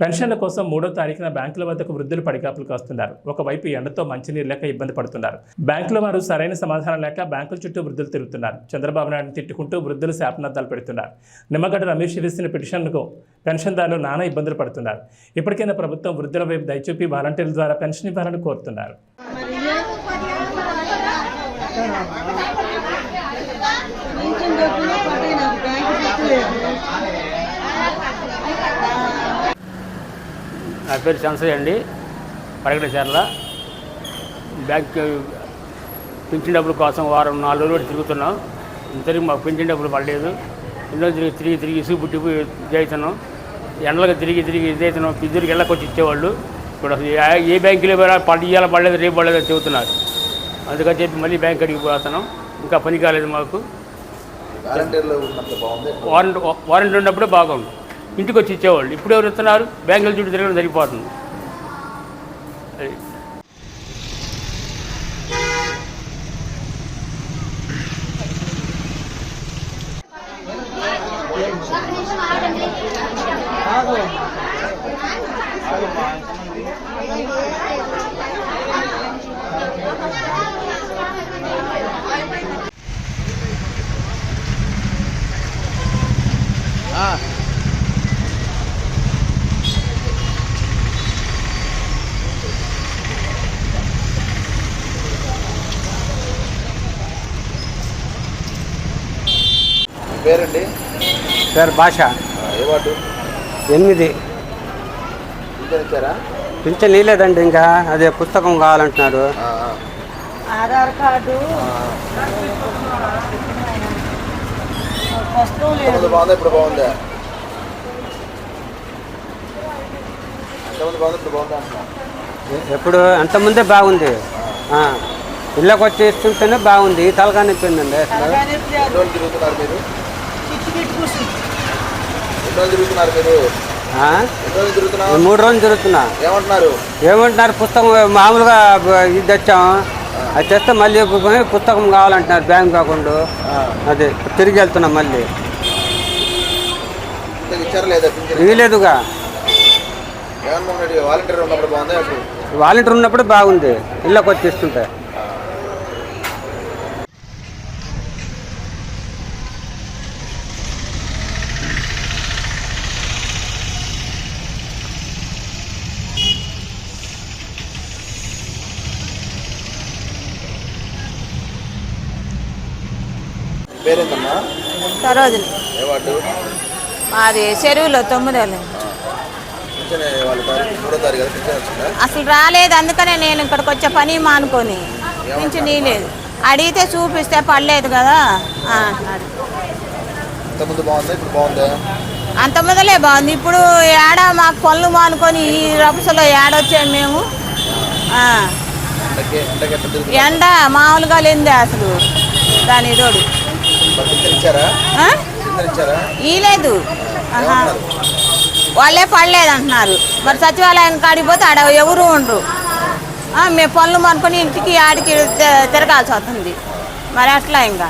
పెన్షన్ల కోసం మూడో తారీఖున బ్యాంకుల వద్దకు వృద్ధులు పడికాపులు వస్తున్నారు ఒకవైపు ఎండతో మంచినీరు లేక ఇబ్బంది పడుతున్నారు. బ్యాంకుల వారు సరైన సమాధానం లేక బ్యాంకుల చుట్టూ వృద్ధులు తిరుగుతున్నారు. చంద్రబాబు నాయుడు తిట్టుకుంటూ వృద్ధులు శాపనార్థాలు పెడుతున్నారు. నిమ్మగడ్డ రమేష్ వేసిన పిటిషన్కు పెన్షన్దారులు నానా ఇబ్బందులు పడుతున్నారు. ఇప్పటికైనా ప్రభుత్వం వృద్ధుల వైపు దయచూపి వాలంటీర్ల ద్వారా పెన్షన్ ఇవ్వాలని కోరుతున్నారు. బ్యాంకు నా పేరు చంద్రయ్య అండి. పరగడచర్ల బ్యాంక్ పింఛన్ డబ్బుల కోసం వారం నాలుగు రోజులు తిరుగుతున్నాం. ఇంతవరకు మాకు పింఛన్ డబ్బులు పడలేదు. ఎన్నో తిరిగి తిరిగి తిరిగి ఇసుగు పుట్టి చేస్తున్నాం ఎండలకు తిరిగి తిరిగి ఇదైతున్నాం. పిద్దరికి వెళ్ళకి వచ్చి ఇచ్చేవాళ్ళు. ఇప్పుడు అసలు ఏ- బ్యాంకులో పడి ఇయ్యాల పడలేదు రేపు పడలేదు అని చెబుతున్నారు. అందుకని చెప్పి మళ్ళీ బ్యాంక్ అడిగి పోతున్నాం. ఇంకా పని కాలేదు మాకు. వారంటీ వారంటీ ఉన్నప్పుడే బాగుంది ఇంటికి వచ్చి ఇచ్చేవాళ్ళు. ఇప్పుడు ఎవరు ఇస్తున్నారు బ్యాంకుల చుట్టూ తిరగడం సరిపోతుంది. అది. పేరండి? సార్ భాష. ఆ, ఏ వార్డు ఎనిమిది. పింఛన్ ఇచ్చారా పింఛన్ నీలేదండి ఇంకా. అదే పుస్తకం కావాలంటున్నారు. ఆధార్ కార్డు. ఇప్పుడు బాగుందా? ఎప్పుడు? అంతకుముందే బాగుంది. ఆ, ఇళ్ళకి వచ్చి ఇస్తుంటేనే బాగుంది నిప్పిందండి అసలు. మూడు రోజులు తిరుగుతున్నా. ఏమంటున్నారు? ఏమంటున్నారు? పుస్తకం మామూలుగా ఇది తెచ్చాము. అది తెస్తే మళ్ళీ పుస్తకం కావాలంటున్నారు బ్యాంక్ అకౌంట్. ఆ, అదే తిరిగి వెళ్తున్నాం మళ్ళీ. వాలంటీర్ ఉన్నప్పుడు బాగుందా ఇప్పుడు? వాలంటీర్ ఉన్నప్పుడు బాగుంది. ఇళ్ళకి వచ్చి ఇస్తుంటే. సరోజిని. మాది చెరువులో వచ్చిందా? అసలు రాలేదు అందుకనే నేను ఇక్కడికి వచ్చే పని మానుకొని నుంచి నీలేదు. అడిగితే చూపిస్తే పడలేదు కదా? అంత మొదలే బాగుంది. ఇప్పుడు ఏడ మాకు పనులు మానుకొని ఈ రభసలో ఏడొచ్చాము మేము. ఎండ మామూలుగా లేదే అసలు దాని తోడు. ఈలేదు వాళ్ళే పడలేదు అంటున్నారు మరి సచివాలయం కాడికి పోతే ఆడ ఎవరు ఉండరు. మేము పనులు మానుకొని ఇంటికి ఆడికి తిరగాల్సి వస్తుంది. మరి అట్లా ఇంకా.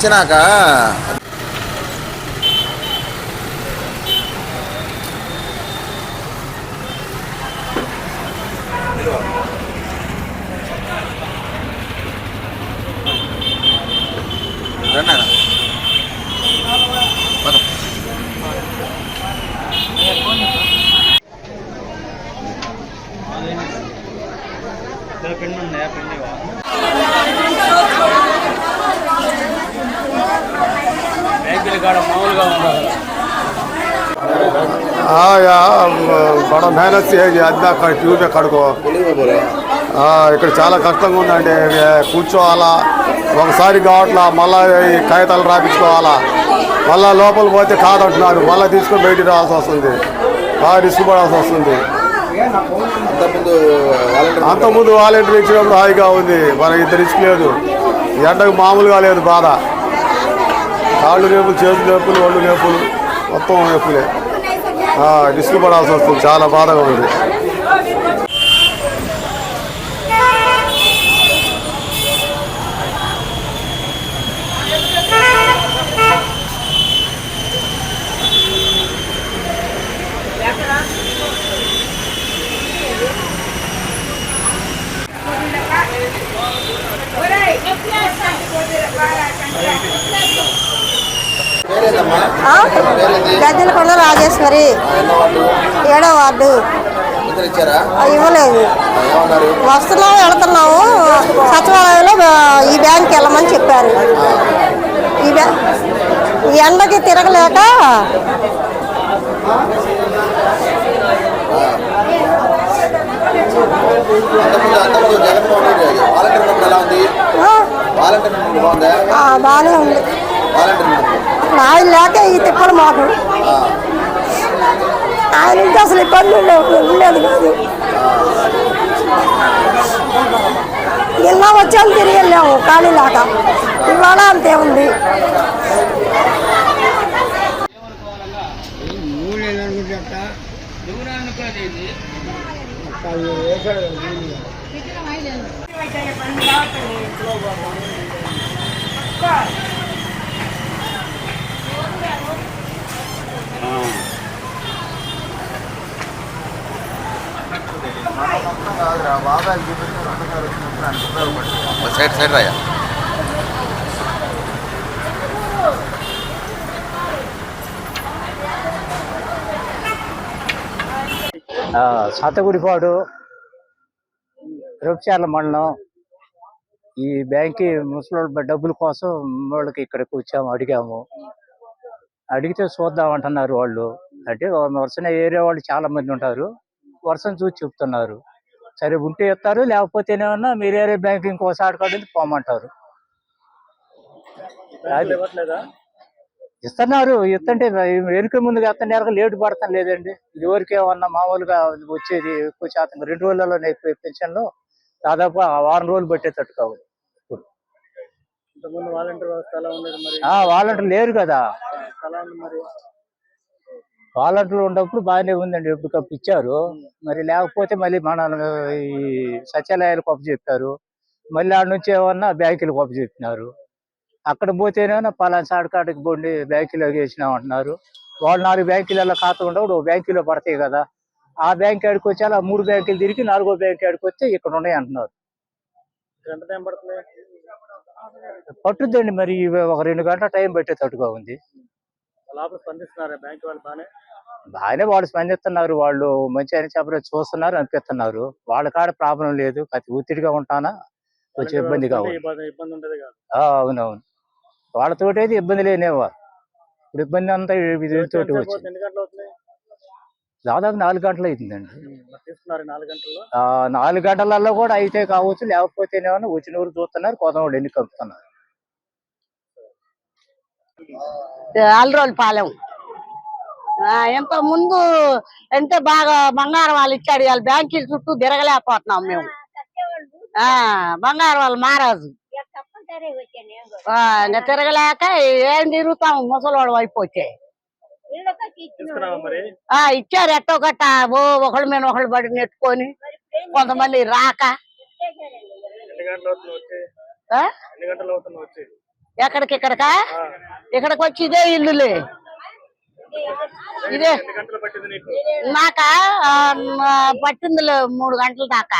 పింఛనాక రండి అన్న. పదం. కాడ మామూలుగా ఉండాలి మేనేజ్ చేసి అందాక ట్యూబ్ కడుకో. ఇక్కడ చాలా కష్టంగా ఉందండి. కూర్చోవాలా? ఒకసారి కావట్లా మళ్ళా కాగితాలు రాపించుకోవాలా? మళ్ళా లోపల పోతే కాదంటున్నారు మళ్ళీ తీసుకొని బయటికి రావాల్సి వస్తుంది. బాగా రిస్క్ పడాల్సి వస్తుంది. అంతకుముందు వాలంటీర్ ఇచ్చినప్పుడు హాయిగా ఉంది. మనకి ఇంత రిస్క్ లేదు. ఎండకు మామూలుగా లేదు బాధ. కాళ్ళు రేపులు చేతులు రేపులు ఒళ్ళు రేపులు మొత్తం రేపులే ఆ, రిస్క్ పడాల్సి వస్తుంది. చాలా బాధగా ఉంది. గద్దెలకొండ రాజేశ్వరి. ఏడో వార్డు. ఇవ్వలేదు. వస్తున్నాము వెళ్తున్నాము. సచివాలయంలో ఈ బ్యాంక్కి వెళ్ళమని చెప్పారు. ఈ ఈ ఎండకి తిరగలేక బాగానే ఉంది. ఆయన లేక ఈ తిప్పలు మాకు. ఆయన ఉంటే అసలు ఇబ్బంది ఉండేది ఉండేది కాదు. నిన్న వచ్చాము తిరిగి వెళ్ళాము ఖాళీ లేక. ఇవాళ అంతే ఉంది. సైడ్ సైడ్ రాయా? సతగుడిపాడు రూపచార్ల మండలం. ఈ బ్యాంక్ ముసలి డబ్బుల కోసం వాళ్ళకి ఇక్కడికి వచ్చాము అడిగాము. అడిగితే చూద్దాం అంటున్నారు వాళ్ళు. అంటే వరుసన ఏరియా వాళ్ళు చాలా మంది ఉంటారు. వర్షం చూసి చెప్తున్నారు. సరే ఉంటే ఇస్తారు లేకపోతేనేమన్నా మీరు ఏరే బ్యాంక్ ఇంకోసారి కడింది పోమంటారు ఇస్తున్నారు ఇస్తుంటే వెనుక ముందుగా ఇస్తున్నారు లేటు పడతాం లేదండి. ఇదివరకు ఏమన్నా మామూలుగా వచ్చేది ఎక్కువ శాతం రెండు రోజులలో పెన్షన్లు దాదాపు వారం రోజులు పట్టేటట్టు కావాలి ఆ, వాలంటీర్ లేరు కదా. వాలంటీర్లు ఉన్నప్పుడు బాగానే ఉందండి. ఎప్పటికప్పుడు ఇచ్చారు. మరి లేకపోతే మళ్ళీ మన ఈ సచివాలయాలకు అప్పు చెప్పారు. మళ్ళీ ఆడ నుంచి ఏమన్నా బ్యాంకులకు చెప్పినారు. అక్కడ పోతేనేమో పలానా సాడు కాడికి పోండి బ్యాంకులో వేసినాం అంటున్నారు. వాళ్ళు నాలుగు బ్యాంకులలో ఖాతా ఉండవు బ్యాంకులో పడతాయి కదా. ఆ బ్యాంక్ ఆడికి వచ్చి అలా మూడు బ్యాంకులు తిరిగి నాలుగో బ్యాంక్ ఆడికి వస్తే ఇక్కడ ఉన్నాయి అంటున్నారు. పట్టుద్దండి మరి ఒక రెండు గంటల టైం పెట్టేటట్టుగా ఉంది. బాగానే వాళ్ళు స్పందిస్తున్నారు. వాళ్ళు మంచి అని చెప్పలేదు చూస్తున్నారు అనిపిస్తున్నారు. వాళ్ళ కాడ ప్రాబ్లం లేదు. ప్రతి ఒత్తిడిగా ఉంటానా? కొంచెం ఇబ్బందిగా అవునవును వాళ్ళతోటి అయితే ఇబ్బంది లేనేవా? ఇప్పుడు ఇబ్బంది అంతా వీటితోటి వచ్చింది. దాదాపు నాలుగు గంటలు అవుతుందండి నాలుగు గంటలలో? కూడా అయితే కావచ్చు. లేకపోతేనేమో వచ్చిన ఊరు చూస్తున్నారు కొత్తవాళ్ళు ఎన్ని కలుపుతున్నారు. అల్రోల్ పాలెం. ఎంత ముందు అంటే బాగా బంగారం వాళ్ళు ఇచ్చాడు వాళ్ళ బ్యాంకుల చుట్టూ తిరగలేకపోతున్నాం మేము. ఆ బంగారం వాళ్ళు మహారాజు. తిరగలేక ఏం తిరుగుతాం ముసలోడు వైపు వచ్చే. ఆ ఇచ్చారు ఎట్టో గట్ట ఓ ఒకళ్ళ మీద ఒకళ్ళు పడి నెట్టుకొని కొంతమంది రాక. ఆ? ఎక్కడికి ఇక్కడక? ఇక్కడికి వచ్చి ఇదే ఇల్లులే. ఇదే. నాక పట్టిందిలే మూడు గంటల దాకా.